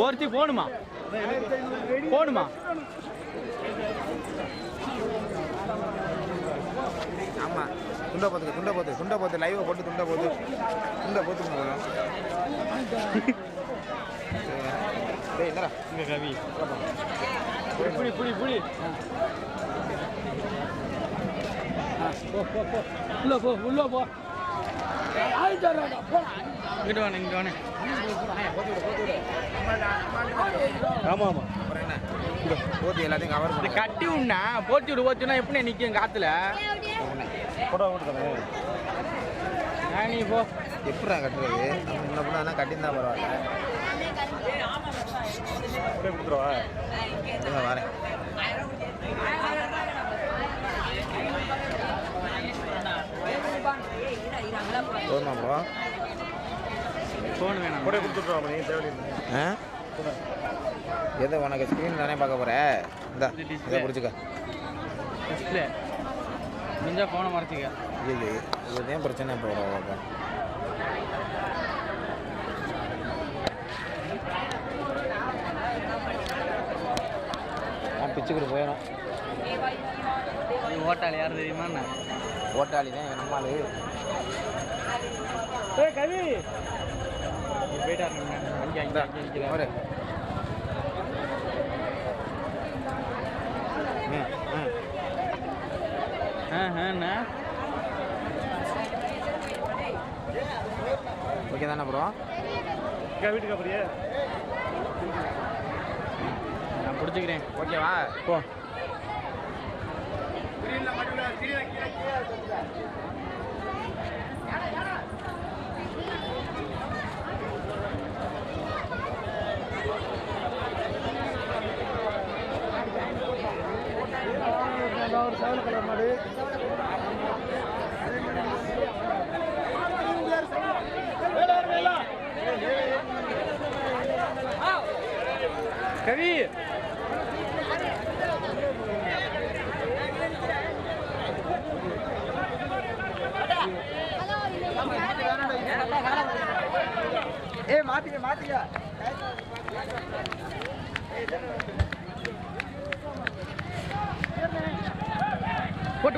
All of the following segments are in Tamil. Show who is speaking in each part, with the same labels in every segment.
Speaker 1: போர்த்தி போகணுமா போகணுமா
Speaker 2: ஆமாம் துண்டை போத்துக்கு துண்டை போத்து துண்டை போத்து லைவை போட்டு துண்டை போத்து. துண்டை டேய் என்னடா?
Speaker 1: இங்க கவி. புடி புடி புடி. போ போ போ. உள்ள போ உள்ள போ. இங்கிட்டு வாணே இங்கிட்டு
Speaker 2: போத்து எல்லாத்தையும் கவர் பண்ணி.
Speaker 1: கட்டி விடனா போத்தி விடு போச்சுன்னா எப்படி நிற்கும் காத்துல? ஆ, நீ போ.
Speaker 2: எப்படா கட்டுறது? நம்ம முன்ன கட்டியிருந்தா பரவாயில்ல. இருங்க வரேன். போதுமா ப்ரோ
Speaker 1: ஃபோன் வேணாம்
Speaker 2: ஆ? எதை உனக்கு ஸ்க்ரீன் தானே பார்க்க போற? இந்த
Speaker 1: இது
Speaker 2: பிடிச்சிக்க.
Speaker 1: டிஸ்பிளே முடிஞ்சா ஃபோனை மறைச்சிக்க.
Speaker 2: இது இதுதான் பிரச்சனை வர நான் பிச்சுக்கிட்டு போயிடும்.
Speaker 1: ஓட்டாளி யார் தெரியுமா என்ன?
Speaker 2: ஓட்டாளி தான் நம்மால்
Speaker 1: ஏய் ஆண்ணா
Speaker 2: ஓகே தானே ப்ரோ
Speaker 1: வீட்டுக்கு அப்படியே நான் பிடிச்சிக்கிறேன்.
Speaker 2: ஓகேவா?
Speaker 1: போ. ஒரு கலர் மாடு. கவி. ஏ மாத்திக்க மாத்திக்க.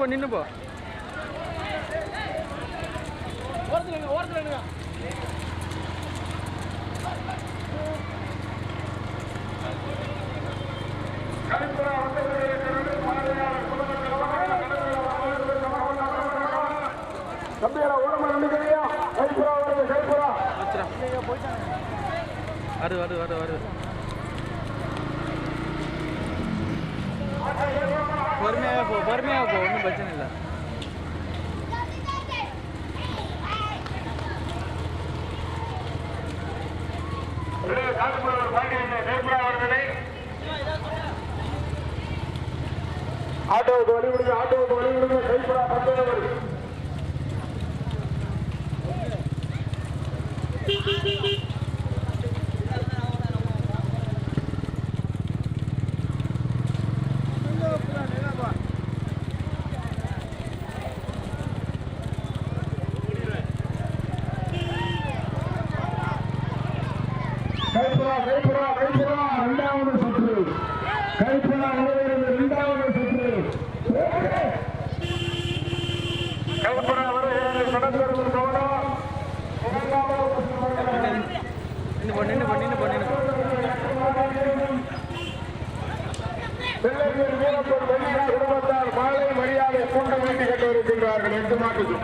Speaker 1: போ நின்று போ
Speaker 3: கைப்புறா வந்து பாதையாளர் தம்பியாரா ஓரமா நின்றுக்கிறியா வருது
Speaker 1: வருது வருது வருது பொறுமையாக போ பொறுமையாக போ ஒன்றும் பிரச்சனை இல்லை.
Speaker 3: ஆட்டோவுக்கு வழி விடுங்க ஆட்டோவுக்கு வழி விடுங்க கைப்புறா பந்தயம் வருது கைப்புறா கைப்புறா கைப்புறா இரண்டாவது சுற்று கைப்புறா வருகிறது இரண்டாவது சுற்று கைப்புறா வருகிறது கடற்கரை கவனம்
Speaker 1: நின்று போ நின்று போ நின்று போ நின்று
Speaker 3: வீரப்பன் குடும்பத்தார் மாலை மரியாதை கூட்டம் வீட்டு கட்டு வருகின்றார்கள் எட்டு மாட்டுக்கு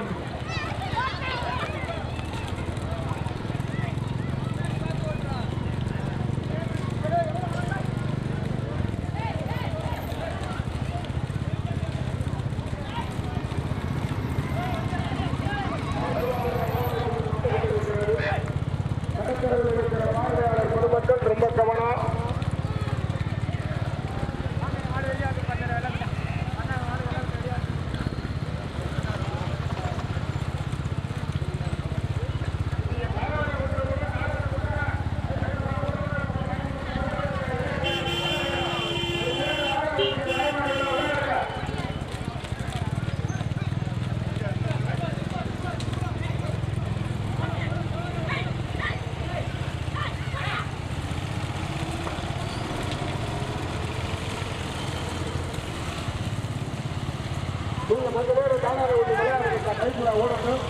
Speaker 3: நீங்கள் முதல்ல தானாக ஓடணும்.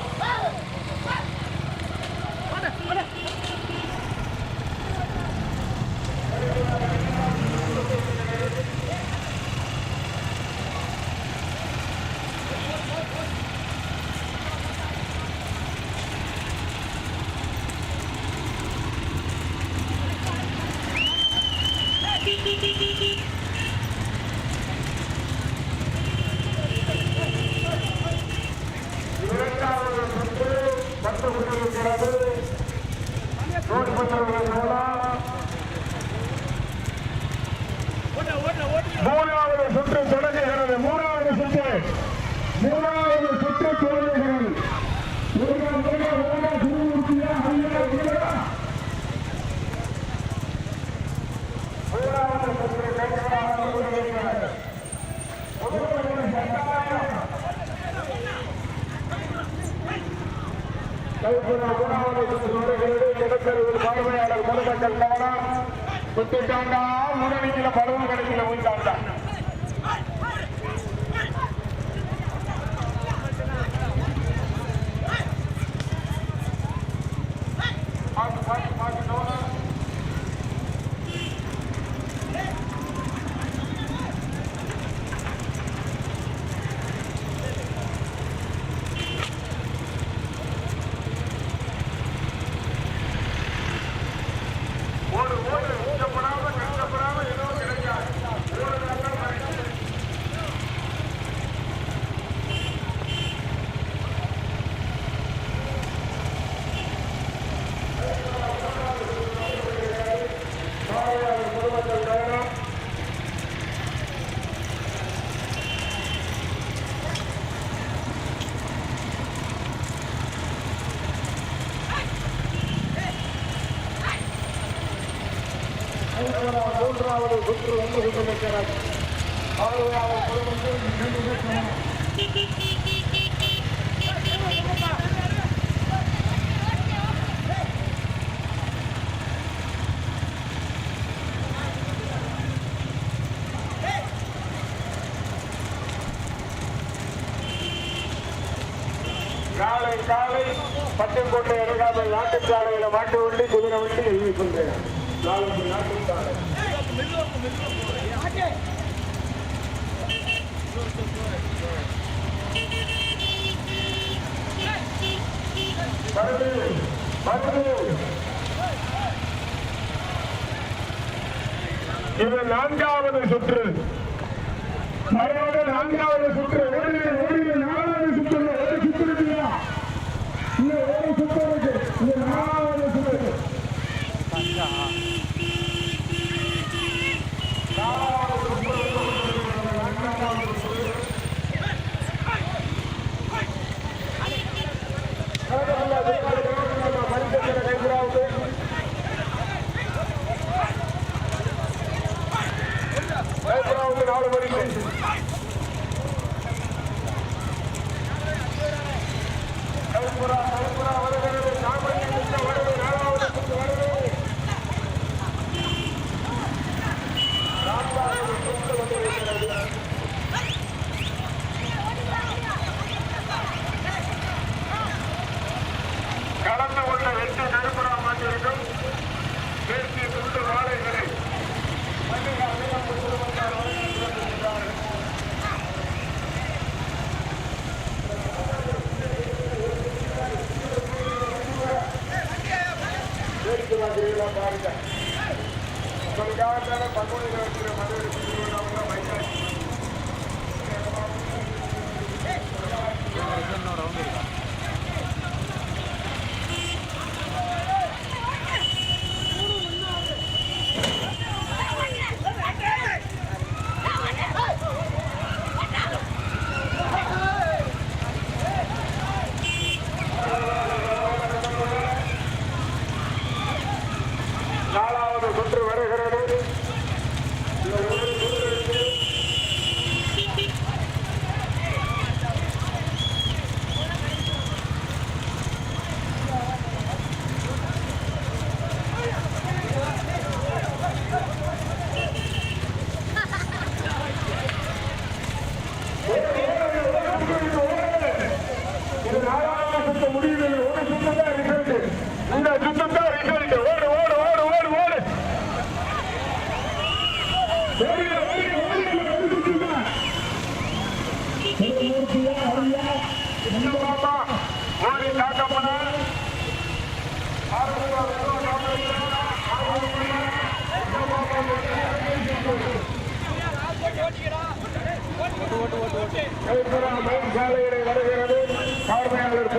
Speaker 3: மூன்றாவது சுற்று வந்து கொண்டிருக்கிறது பார்வையாளர் நாளை காலை பட்டுக்கோட்டை அருகாமல் நாட்டுச்சாலையில மாட்டு வண்டி குதிரை வண்டி எழுதி கொண்டேன். நாலஞ்சு நாட்கள் இது நான்காவது சுற்று. மறுபடியும் நான்காவது சுற்று. ஓடுகிறது ஓடுகிறது நாலாவது சுற்று. ஒரு சுற்று இருக்குங்களா இன்னும் ஒரு சுற்று இருக்கு. இந்த நாலாவது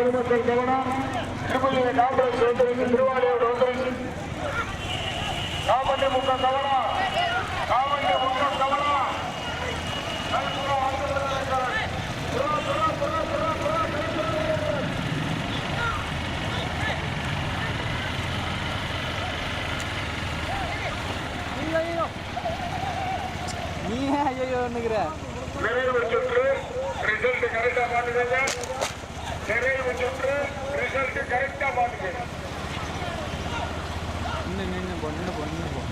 Speaker 3: பொதுமக்கள் கவனம் திருப்பதி காங்கிரஸ் ஒன்றிணைந்து திருவாரூர் ஒன்றிணைந்து காமண்டி முக்கம் கவனம் காமண்டி முக்கம் கவனம்
Speaker 1: நீ ஐயோ
Speaker 3: நிறைவு சுற்று ரிசல்ட் கரெக்டா மாட்டுங்க நிறைவு சுற்று ரிசல்ட் கரெக்டா மாட்டுங்க
Speaker 1: இன்னும் நின்று போ நின்று போ நின்று போ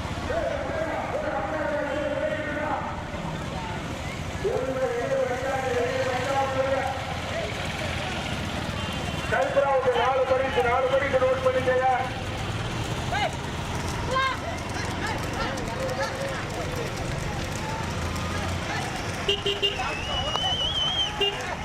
Speaker 3: கைப்புறாவுக்கு நாலு மணிக்கு நாலு மணிக்கு நோட் பண்ணிக்கங்க உண்மையாடிங்க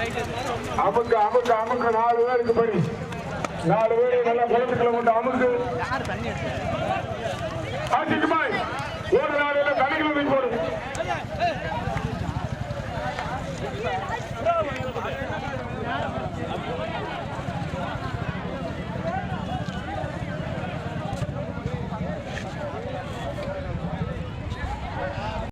Speaker 3: அமுக்கு அமுக்கு அமுக்கு. நாலு பேருக்கு படி. நாலு பேர் நல்லா குளத்துக்களை கொண்டு அமுக்கு. ஆசிக்குமாய் ஒரு நாள் தனிகளை போடு.